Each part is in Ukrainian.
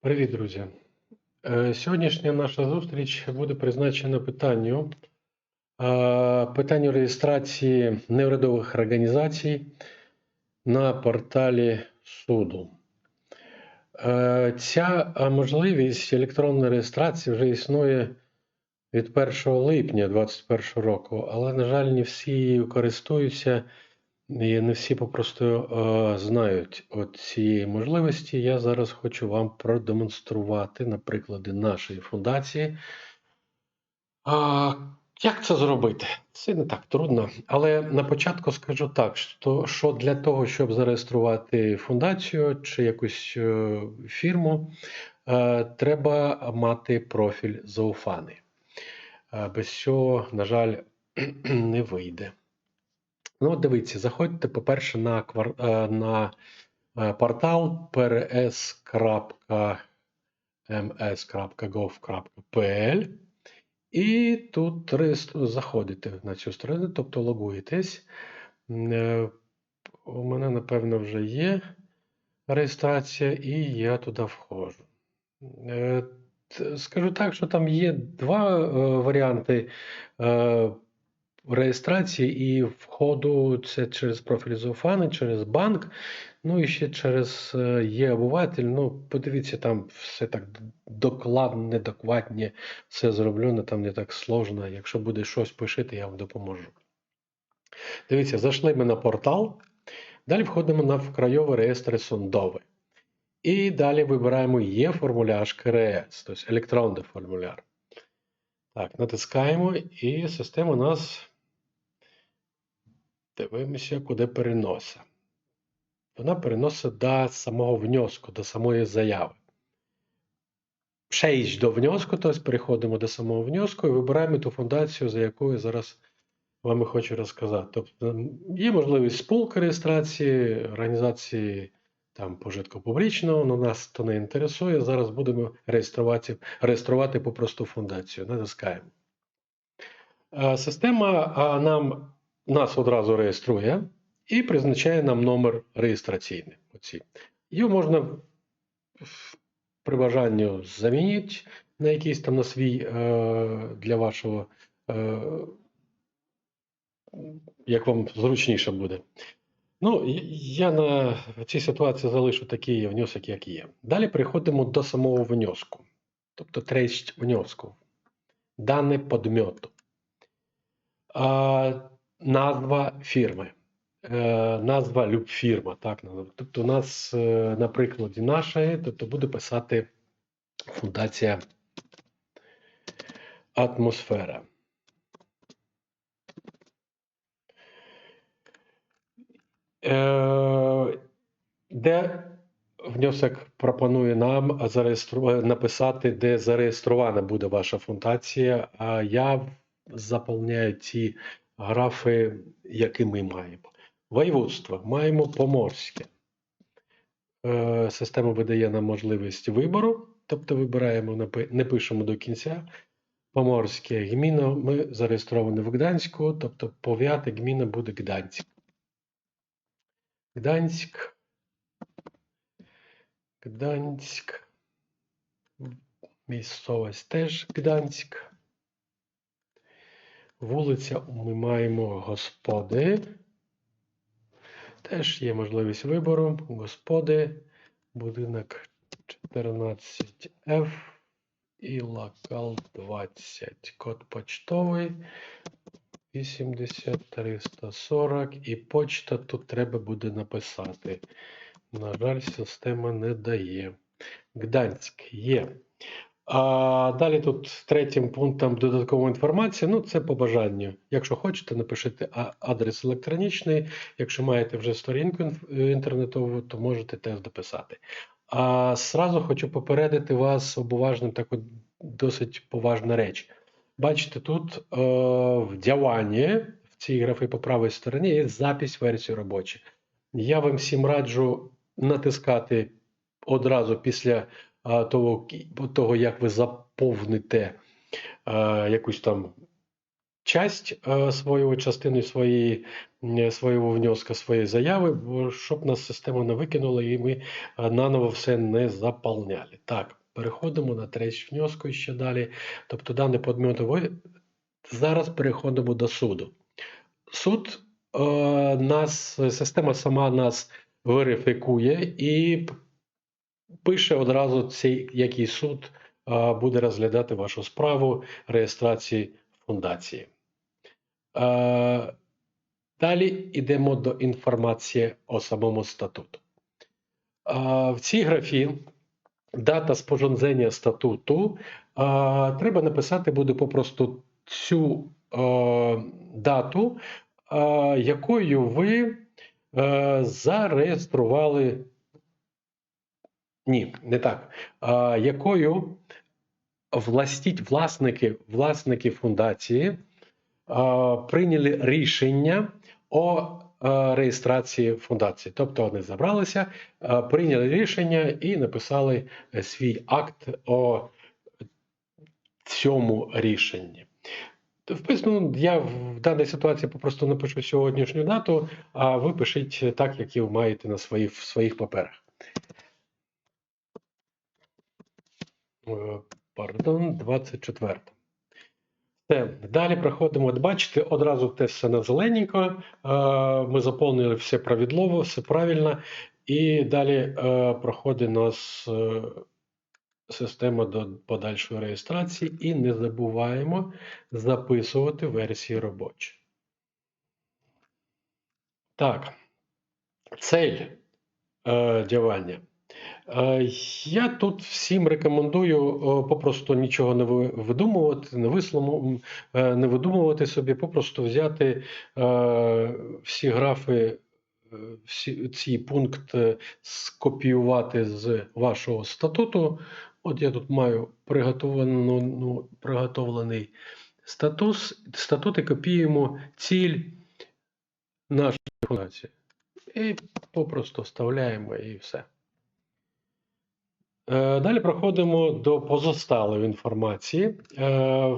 Привіт, друзі. Е, Сьогоднішня наша зустріч буде призначена питанню, е, питанню реєстрації неурядових організацій на порталі суду. Е, Ця можливість електронної реєстрації вже існує від 1 липня 2021 року, але, на жаль, не всі її користуються і не всі попросту е, знають цієї можливості. Я зараз хочу вам продемонструвати на прикладі нашої фундації. А, як це зробити? Це не так трудно. Але на початку скажу так, що, що для того, щоб зареєструвати фундацію чи якусь е, фірму, е, треба мати профіль зауфаний. Е, без цього, на жаль, не вийде. Ну, дивіться, заходьте, по-перше, на, квар... е, на е, портал prs.ms.gov.pl і тут заходите на цю сторону, тобто логуєтесь. Е, У мене, напевно, вже є реєстрація, і я туди входжу. Скажу так, що там є два варіанти реєстрації і входу. Це через профіль Зофани, через банк, ну і ще через е, є обиватель. Ну, подивіться, там все так докладно, недокладні, все зроблено, там не так сложно. Якщо буде щось пишити, я вам допоможу. Дивіться, зайшли ми на портал. Далі входимо на Краєвий реєстр судовий. І далі вибираємо є формуляр КРС, тобто електронний формуляр. Так, натискаємо, і система нас дивимося, куди переносить. Вона переносить до самого внеску, до самої заяви. Przejść до внеску, тобто переходимо до самого внеску і вибираємо ту фундацію, за яку я зараз вам і хочу розказати. Тобто є можливість спілки реєстрації, організації там пожитку публічного, але нас то не інтересує. Зараз будемо реєструвати, реєструвати попросту фундацію. Натискаємо. Е, Система нам, нас одразу реєструє і призначає нам номер реєстраційний. Оці. Його можна при бажанні замінити на якийсь там на свій е, для вашого, е, як вам зручніше буде. Ну, я на цій ситуації залишу такий внесок, як є. Далі переходимо до самого внеску, тобто тресть внеску, дане подмьоту. Назва фірми. Е, назва любфірма, так. Тобто, у нас е, на прикладі нашої, тобто буде писати фундація атмосфера. Е, де внесок пропонує нам написати, де зареєстрована буде ваша фундація, а я заповняю ті графи, які ми маємо. Воєводство маємо поморське. Е, Система видає нам можливість вибору, тобто вибираємо, не пишемо до кінця. Поморське гміна, ми зареєстровані в Гданську, тобто пов'яте гміна буде Гданськ. Гданськ. Гданськ. Місцевість теж Гданськ. Вулиця ми маємо Господи. Теж є можливість вибору. Господи. Будинок 14F і локал 20. Код почтовий 80340. І почта тут треба буде написати. На жаль, система не дає. Гданськ є. А далі тут третім пунктом додаткова інформація. Ну, це по бажанню. Якщо хочете, напишіть адрес електронічний. Якщо маєте вже сторінку е, інтернетову, то можете теж дописати. А зразу хочу попередити вас обуважним таку досить поважна реч. Бачите, тут е, в дявані, в цій графі по правій стороні, є запись версії робочі. Я вам всім раджу натискати одразу після того, того, як ви заповните якусь там часть а, свою частину своєї свого внеска, своєї заяви, щоб нас система не викинула і ми наново все не заповняли. Так, переходимо на третій внеску ще далі. Тобто даний подмет зараз переходимо до суду. Суд е, нас, система сама нас верифікує і пише одразу цей, який суд буде розглядати вашу справу реєстрації фундації. Далі йдемо до інформації о самому статуту. В цій графі дата спорядження статуту треба написати буде попросту цю дату, якою ви зареєстрували. Ні, не так. Е, якою властіть власники, власники фундації е, прийняли рішення о е, реєстрації фундації. Тобто вони забралися, е, прийняли рішення і написали е, свій акт о цьому рішенні. Вписано, я в даній ситуації попросту напишу сьогоднішню дату, а ви пишіть так, як ви маєте на своїх, в своїх паперах. Пардон, 24. Все, далі проходимо. От Бачите, одразу те все на зелененько. Е, Ми заповнили все правідлово, все правильно. І далі е, проходить нас е, система до подальшої реєстрації. І не забуваємо записувати версії робочі. Так, цель е, дівання. Е, Я тут всім рекомендую е, попросту нічого не видумувати, не вислому, е, не видумувати собі, попросту взяти всі графи, всі ці пункти скопіювати з вашого статуту. От я тут маю приготовлену, ну, приготовлений статус, статут і копіюємо ціль нашої фундації. І попросту вставляємо і все. Е, Далі проходимо до позосталої інформації. Е,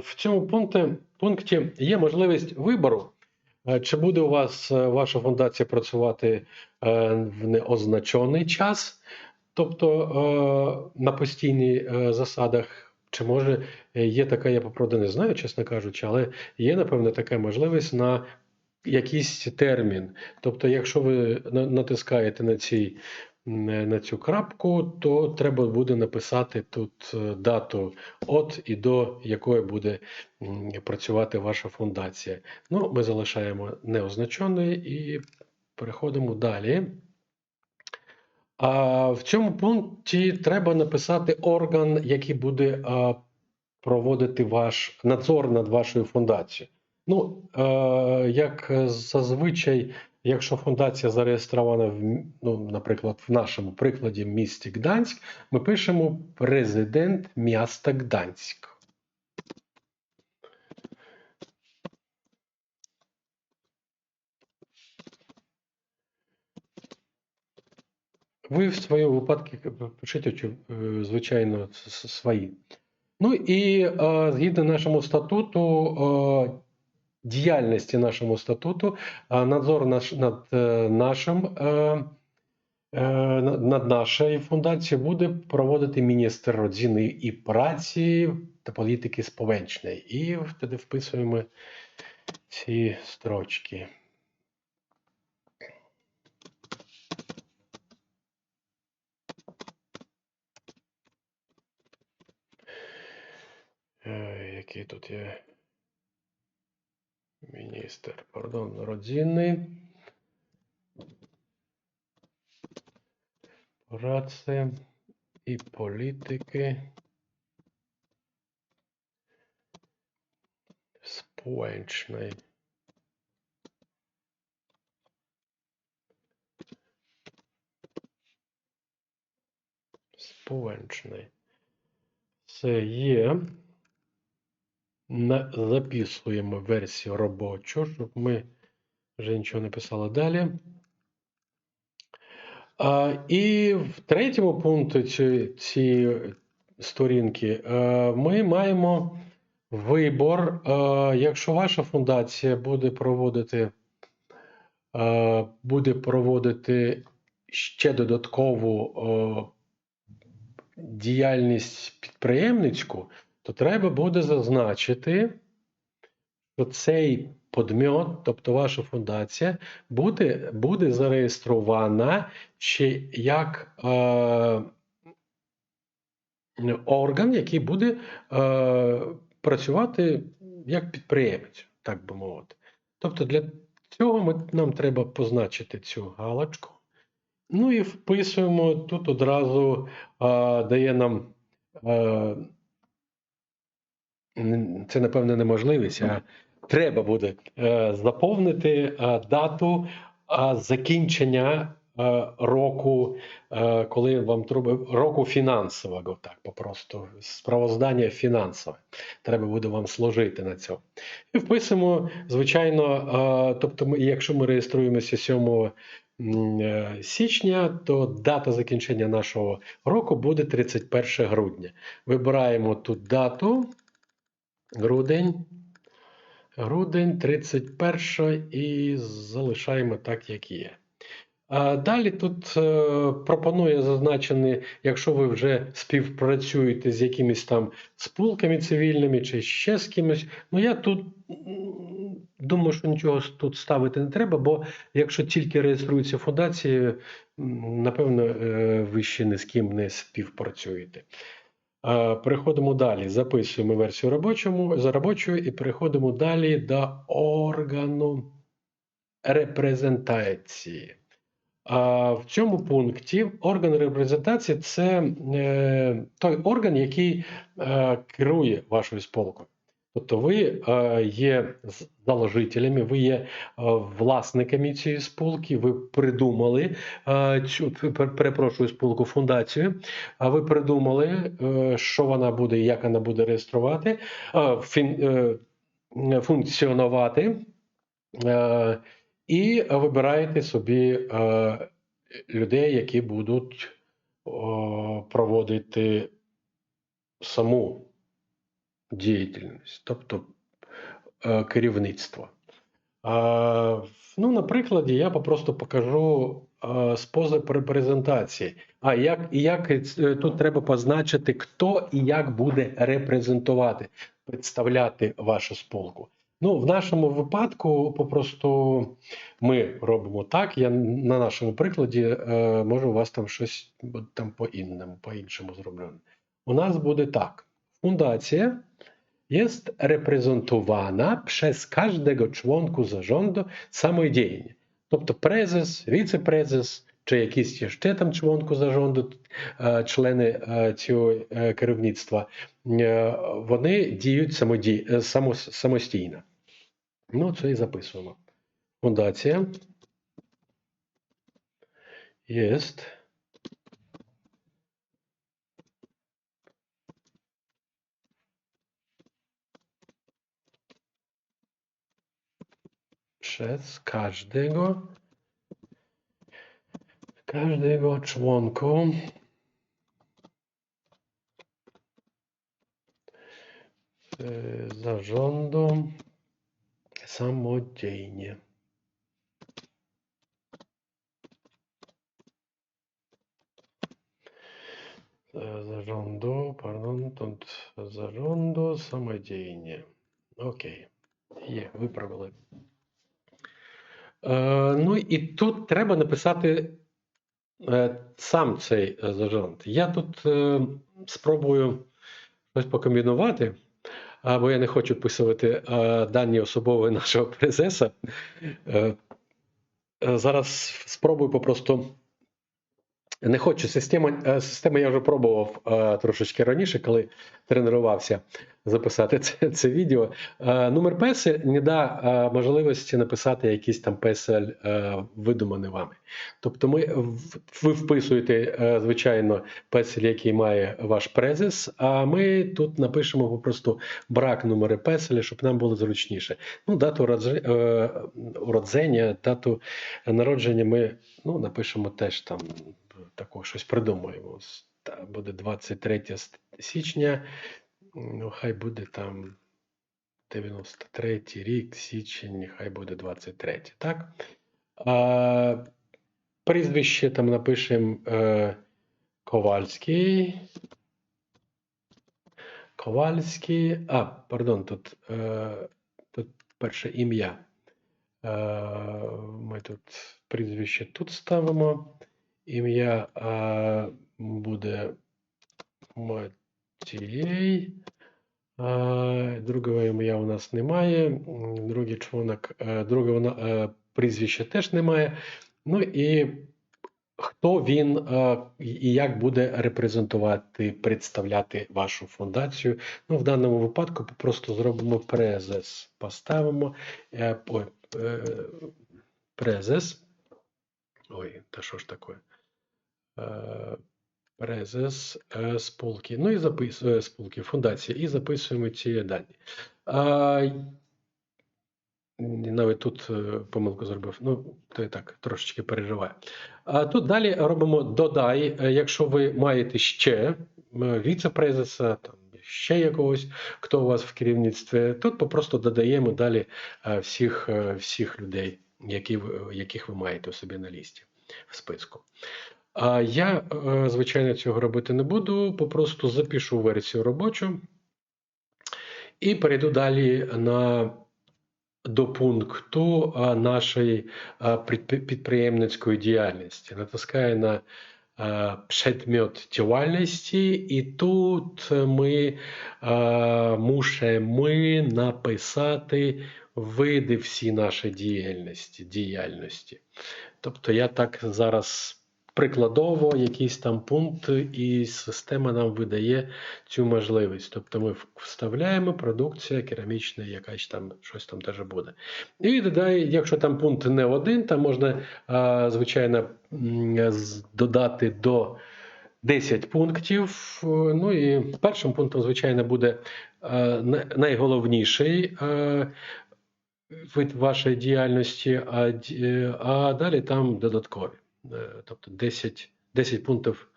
В цьому пункті, пункті є можливість вибору, е, чи буде у вас ваша фундація працювати в неозначений час, тобто на постійних засадах. Чи може є така, я поправду не знаю, чесно кажучи, але є, напевно, така можливість на якийсь термін. Тобто, якщо ви натискаєте на цій на цю крапку, то треба буде написати тут е, дату от і до якої буде працювати ваша фундація. Ну, ми залишаємо неозначений і переходимо далі. А в цьому пункті треба написати орган, який буде проводити ваш надзор над вашою фундацією. Ну, е, як зазвичай, якщо фундація зареєстрована в, ну, наприклад, в нашому прикладі в місті Гданськ, ми пишемо президент міста Гданськ. Ви в своєму випадку пишіть, е, звичайно, свої. Ну і е, згідно нашому статуту, е, діяльності нашому статуту, надзор наш, над е, нашим. Е, над над нашою фундацією буде проводити міністр родини і праці та політики сповенчної. І тоді вписуємо ці строчки. Е, Який тут є міністр, пардон, родини. Праці і політики. Społecznej. Społecznej. Це є. Записуємо версію робочу, щоб ми вже нічого не писали далі. А, і в третьому пункті ці, ці сторінки е, ми маємо вибор. Е, якщо ваша фундація буде проводити е, буде проводити ще додаткову діяльність підприємницьку, то треба буде зазначити, що цей подмьот, тобто ваша фундація, буде, буде зареєстрована ще як е, орган, який буде е, працювати як підприємець, так би мовити. Тобто для цього ми, нам треба позначити цю галочку. Ну і вписуємо тут одразу е, дає нам. Е, це, напевне, не можливість, а треба буде е, заповнити е, дату е, закінчення року, коли вам треба року фінансового, так попросту, справоздання фінансове. Треба буде вам служити на цьому. І вписуємо, звичайно, тобто, ми, якщо ми реєструємося 7 е, січня, то дата закінчення нашого року буде 31 грудня. Вибираємо тут дату. Грудень. Грудень 31 і залишаємо так, як є. Далі тут е, пропонує зазначений, якщо ви вже співпрацюєте з якимись там спілками цивільними чи ще з кимось. Ну я тут думаю, що нічого тут ставити не треба, бо якщо тільки реєструються фундації, напевно, е, ви ще ні з ким не співпрацюєте. Переходимо далі. Записуємо версію робочому, за робочою і переходимо далі до органу репрезентації. В цьому пункті орган репрезентації це е, той орган, який е, керує вашою спілкою. Тобто ви е, є заложителями, ви є е, власниками цієї спілки, ви придумали е, цю перепрошую спілку фундацію. А ви придумали, що вона буде, як вона буде реєструвати, функціонувати, і вибираєте собі людей, які будуть проводити саму діяльність, тобто е, керівництво. Ну, на прикладі я попросту покажу е, спосіб репрезентації. А як, і як е, тут треба позначити, хто і як буде репрезентувати, представляти вашу спілку. Ну, в нашому випадку попросту ми робимо так. Я на нашому прикладі е, може у вас там щось там по-інному, по-іншому зроблено. У нас буде так: фундація jest reprezentowana przez każdego członku zarządu samodzielnie. Тобто презес, віце-презес чи якісь ще там членку зарząду, члени цього керівництва, вони діють самоді... само... самостійно. Ну, це і записуємо. Фундація jest przez każdego każdego członku e, zarządu samodzielnie. E, Zarządu, pardon, тут zarządu samodzielnie. Окей. Є, виправили. Е, ну і тут треба написати е, сам цей зажант. Я тут е, спробую щось покомбінувати, бо я не хочу вписувати е, дані особової нашого призеса. Е, е, зараз спробую попросту. Не хочу. Система, е, система я вже пробував е, трошечки раніше, коли тренувався записати це, це відео. Е, Номер песель не да можливості написати якийсь там песель видуманий вами. Тобто ми, ви вписуєте, звичайно, песель, який має ваш презес, а ми тут напишемо попросту брак номери песеля, щоб нам було зручніше. Ну, дату уродження, дату народження ми ну, напишемо теж там такого щось придумаємо. Буде 23 січня, ну, хай буде там 93 рік, січень, хай буде 23, так? А, прізвище там напишемо е, Ковальський. Ковальський. А, пардон, тут, е, тут перше ім'я. Е, ми тут прізвище тут ставимо. Ім'я буде Матієй. Другого ім'я у нас немає. Другий членок, е, другого е, прізвища теж немає. Ну і хто він і як буде репрезентувати, представляти вашу фундацію. Ну, в даному випадку просто зробимо презес. Поставимо. е, Ой, презес. Ой, та що ж таке? Е, Презес е, спілки. Ну і записуємо спілки, фундація, і записуємо ці дані. А, навіть тут е, помилку зробив. Ну, то і так, трошечки переживаю. А тут далі робимо додай, е, якщо ви маєте ще е, віце-презеса, там ще якогось, хто у вас в керівництві, тут попросту додаємо далі е, всіх, е, всіх людей, які, яких ви маєте у собі на лісті в списку. А я, е, звичайно, цього робити не буду, попросту запишу версію робочу і перейду далі на, до пункту нашої підприємницької діяльності. Натискаю на а, предмет діяльності, і тут ми а, мусимо написати види всі наші діяльності. діяльності. Тобто я так зараз прикладово якийсь там пункт, і система нам видає цю можливість. Тобто ми вставляємо продукція керамічна, якась там щось там теж буде. І додає, якщо там пункт не один, там можна, звичайно, додати до 10 пунктів. Ну і першим пунктом, звичайно, буде найголовніший. вид вашої діяльності, а, а далі там додаткові. Е, Тобто 10, 10 пунктів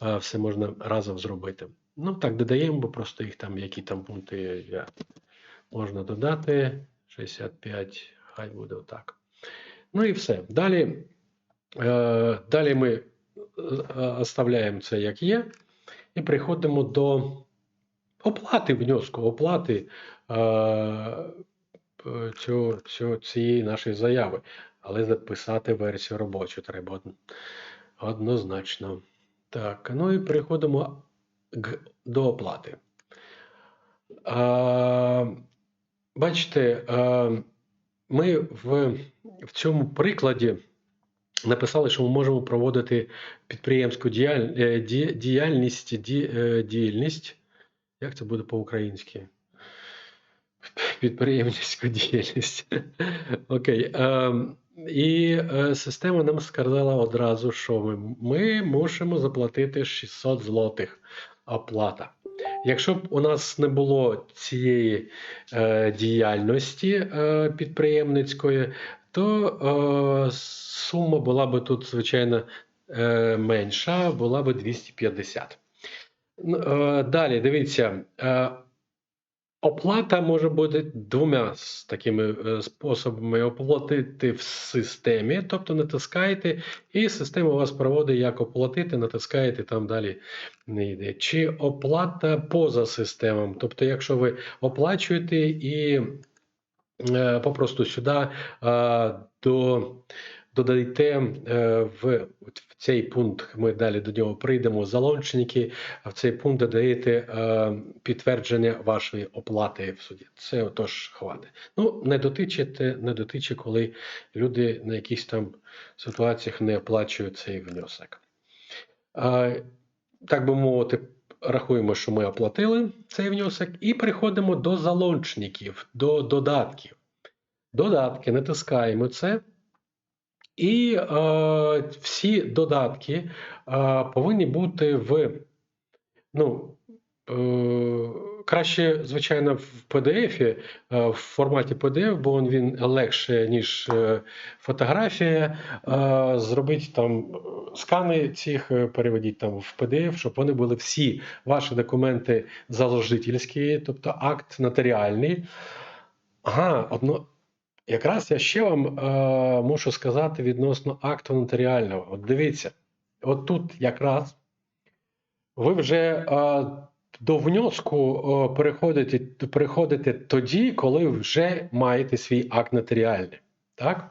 все можна разом зробити. Ну так, додаємо, бо просто їх там, які там пункти можна додати. 65, хай буде отак. Ну і все. Далі, е, далі ми е, оставляємо це як є, і приходимо до оплати внеску, оплати е, цього, цього, цієї нашої заяви. Але записати версію робочу треба однозначно. Так, ну і переходимо до оплати. А, бачите, а, ми в, в цьому прикладі написали, що ми можемо проводити підприємську е, ді- діяльність, ді, е, діяльність. Як це буде по-українськи? Підприємницьку діяльність. Окей. Ем, і е, система нам сказала одразу, що ми, ми мусимо заплатити 600 злотих оплата. Якщо б у нас не було цієї е, діяльності е, підприємницької, то е, сума була б тут, звичайно, е, менша, була б 250. Ну, е, Далі, дивіться, е, оплата може бути двома такими е, способами оплатити в системі, тобто натискаєте, і система вас проводить, як оплатити, натискаєте там далі не йде. Чи оплата поза системом, тобто, якщо ви оплачуєте і е, попросту сюди е, до, е, от в цей пункт, ми далі до нього прийдемо, залончники, в цей пункт додаєте е, підтвердження вашої оплати в суді. Це отож хватить. Ну, не дотичите, не дотиче, коли люди на якихось там ситуаціях не оплачують цей внесок. Е, так би мовити, рахуємо, що ми оплатили цей внесок, і переходимо до залончників, до додатків. Додатки, натискаємо це. І е, всі додатки е, повинні бути в, ну, е, краще, звичайно, в PDF, е, в форматі PDF, бо він- легше, ніж е, фотографія. Е, зробіть там е, скани цих, е, переведіть там в PDF, щоб вони були всі ваші документи заложительські, тобто акт нотаріальний. Ага, одно, якраз я ще вам е, мушу сказати відносно акту нотаріального. От дивіться, от тут якраз ви вже е, до внеску е, переходите, переходите тоді, коли вже маєте свій акт нотаріальний. Так?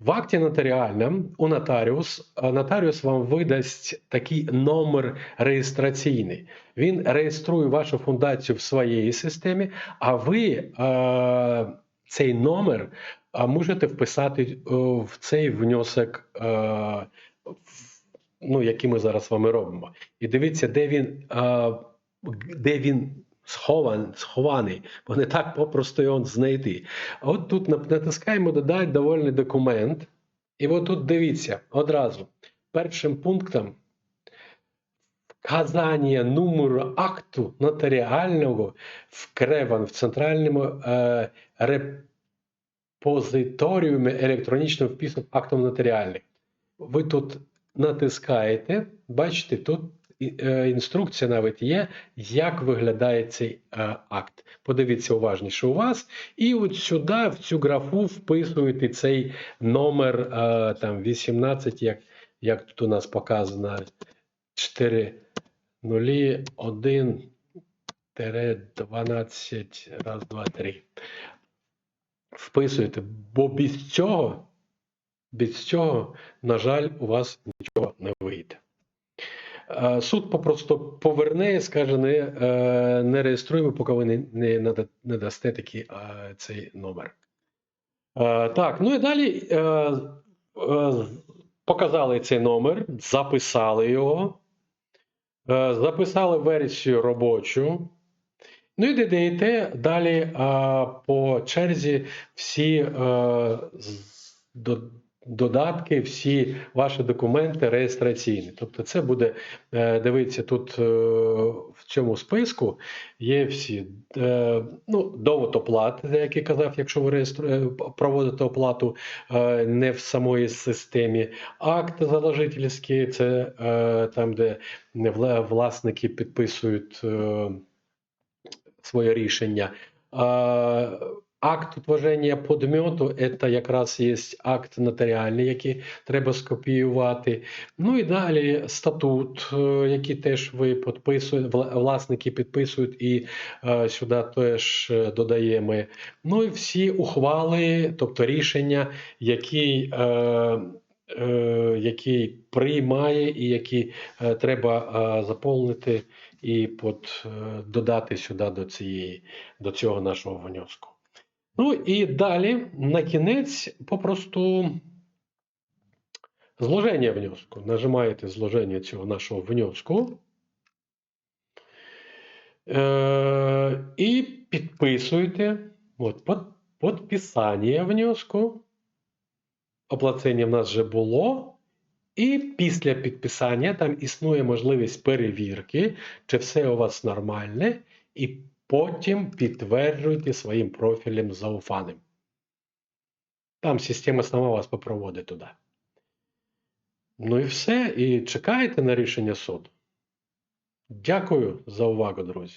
В акті нотаріальному у нотаріус, е, нотаріус вам видасть такий номер реєстраційний. Він реєструє вашу фундацію в своїй системі, а ви е, цей номер е, можете вписати е, в цей внесок, е, ну, який ми зараз з вами робимо. І дивіться, де він, е, де він схован, схований, бо не так попросто його знайти. А От тут натискаємо додати довольний документ. І от тут дивіться одразу. Першим пунктом вказання номеру акту нотаріального вкреван в центральному е, репозиторіумі електронічного впису актом нотаріальних. Ви тут натискаєте, бачите, тут е, інструкція навіть є, як виглядає цей е, акт. Подивіться уважніше у вас, і от сюди, в цю графу, вписуєте цей номер е, там 18, як, як тут у нас показано 4 нулі 1 12, раз, два, три. Вписуєте, бо без цього, без цього, на жаль, у вас нічого не вийде. Е, Суд попросту поверне і скаже, не, е, не реєструємо, поки ви не, не, не дасте такий е, цей номер. Так, ну і далі показали цей номер, записали його, записали версію робочу. Ну і додаєте далі по черзі всі е, додатки, всі ваші документи реєстраційні. Тобто, це буде, е, дивіться, тут е, в цьому списку є всі е, ну, довод оплати, за який казав, якщо ви проводите оплату не в самої системі. Акт заложительський, це там, де власники підписують. Своє рішення. Акт утворення подмьоту це якраз є акт нотаріальний, який треба скопіювати. Ну і далі статут, е, який теж ви підписуєте, вла- власники підписують, і е, сюди теж е, додаємо. Ну і всі ухвали, тобто рішення, які. Е, е, який приймає і які треба заповнити і под, додати сюди до, цієї, до цього нашого внеску. Ну і далі, на кінець, попросту зложення внеску. Нажимаєте зложення цього нашого внеску. Е, і підписуєте от, под, підписання внеску. Оплачення в нас вже було. І після підписання там існує можливість перевірки, чи все у вас нормальне, і потім підтверджуйте своїм профілем зауфаним. Там система сама вас попроводить туди. Ну і все. І чекаєте на рішення суду. Дякую за увагу, друзі.